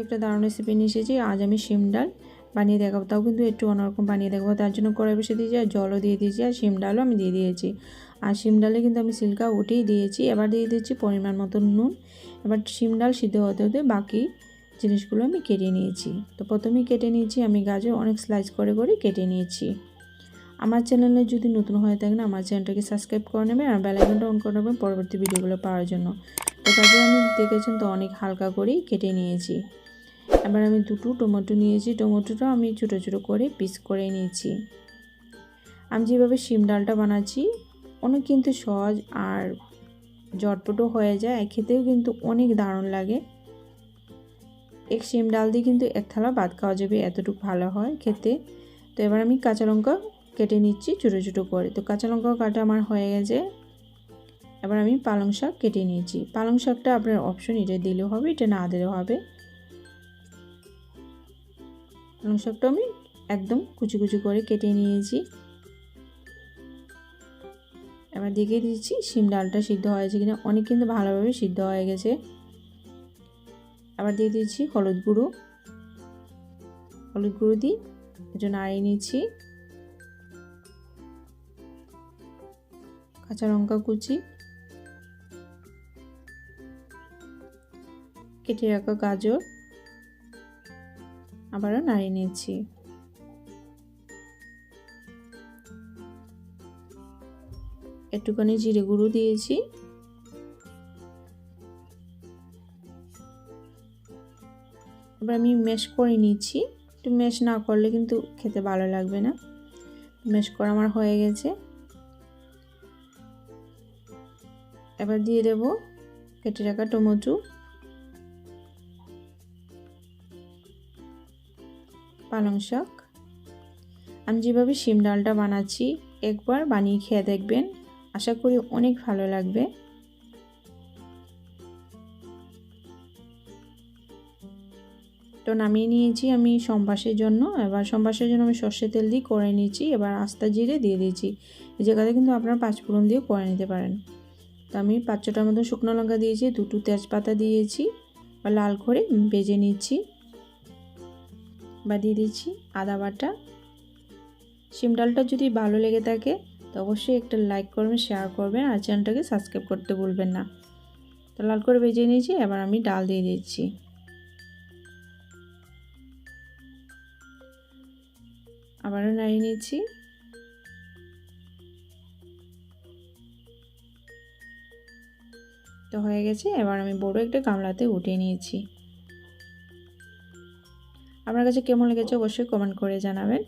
একটা দারুণ রেসিপি নিয়ে এসেছি। আজ আমি শিম ডাল বানিয়ে দেখাবো। তাও কিন্তু একটু অন্যরকম বানিয়ে দেখাবো। তার জন্য কড়াই বসে দিয়েছি আর জলও দিয়ে দিয়েছি আর শিম ডালও আমি দিয়ে দিয়েছি। আর শিম ডালে কিন্তু আমি সিল্কা উঠেই দিয়েছি। এবার দিয়ে দিয়েছি পরিমাণ মতো নুন। এবার শিম ডাল সিদ্ধ হতে হতে বাকি জিনিসগুলো আমি কেটে নিয়েছি। তো প্রথমেই কেটে নিয়েছি আমি গাজর। অনেক স্লাইস করে করে কেটে নিয়েছি। আমার চ্যানেলে যদি নতুন হয়ে থাকেন, আমার চ্যানেলটাকে সাবস্ক্রাইব করে নেবেন আর বেলাইকনটা অন করে নেবেন পরবর্তী ভিডিওগুলো পাওয়ার জন্য। তো গাজর আমি দেখেছেন তো অনেক হালকা করেই কেটে নিয়েছি। এবার আমি দুটো টমেটো নিয়েছি টমেটোটা আমি ছোটো ছোটো করে পিস করে নিয়েছি। আমি যেভাবে শিম ডালটা বানাচ্ছি, অনেক কিন্তু সহজ আর জটপটও হয়ে যায় এক খেতেও কিন্তু অনেক দারুণ লাগে। এক শিম ডাল দিয়ে কিন্তু এক থালা ভাত খাওয়া যাবে, এতটুকু ভালো হয় খেতে। তো এবার আমি কাঁচা লঙ্কা কেটে নিচ্ছি ছোটো ছোটো করে। তো কাঁচা লঙ্কা কাটা আমার হয়ে গেছে। এবার আমি পালং শাক কেটে নিয়েছি। পালং শাকটা আপনার অপশন এটা দিলেও হবে, এটা না দিলেও হবে। শাকটা আমি একদম কুচি কুচি করে কেটে নিয়েছি। এবার দেখে দিচ্ছি শিম ডালটা সিদ্ধ হয়েছে কিনা। অনেক কিন্তু ভালোভাবে সিদ্ধ হয়ে গেছে। আবার দিয়ে দিচ্ছি হলুদ গুঁড়ো। হলুদ গুঁড়ো দিই একটু নাড়িয়ে নিচ্ছি। কাঁচা লঙ্কা কুচি। কেটে রাখা গাজর। আবারও নাড়িয়ে নিচ্ছি। একটুখানি জিরে গুঁড়ো দিয়েছি। এবার আমি ম্যাশ করে নিচ্ছি। একটু ম্যাশ না করলে কিন্তু খেতে ভালো লাগবে না। ম্যাশ করা আমার হয়ে গেছে। এবার দিয়ে দেব কেটে রাখা টমেটো। পালং শাক। আমি যেভাবে শিম ডালটা বানাচ্ছি, একবার বানিয়ে খেয়ে দেখবেন। আশা করি অনেক ভালো লাগবে। তো নামিয়ে নিয়েছি আমি সম্বাসের জন্য। এবার সম্বাসের জন্য আমি সর্ষে তেল দিয়ে করে নিয়েছি। এবার আস্তা জিরে দিয়ে দিয়েছি। এই জায়গাতে কিন্তু আপনারা পাঁচফোড়ন দিয়ে করে নিতে পারেন। তো আমি পাঁচ ছটার মতো শুকনো লঙ্কা দিয়েছি, দুটো তেজপাতা দিয়েছি বা লাল করে ভেজে নিচ্ছি। বা দিয়ে দিচ্ছি আদা বাটা। শিম ডালটা যদি ভালো লেগে থাকে, তো অবশ্যই একটা লাইক করবেন শেয়ার করবেন, আর চ্যানেলটাকে সাবস্ক্রাইব করতে ভুলবেন না। তো লাল করে ভেজে নিয়েছি, এবার আমি ডাল দিয়ে দিচ্ছি। আবারও নাড়িয়ে নিচ্ছি। তো হয়ে গেছে, এবার আমি বড় একটা গামলাতে উঠিয়ে নিয়েছি। আপনার কাছে কেমন লেগেছে অবশ্যই কমেন্ট করে জানাবেন।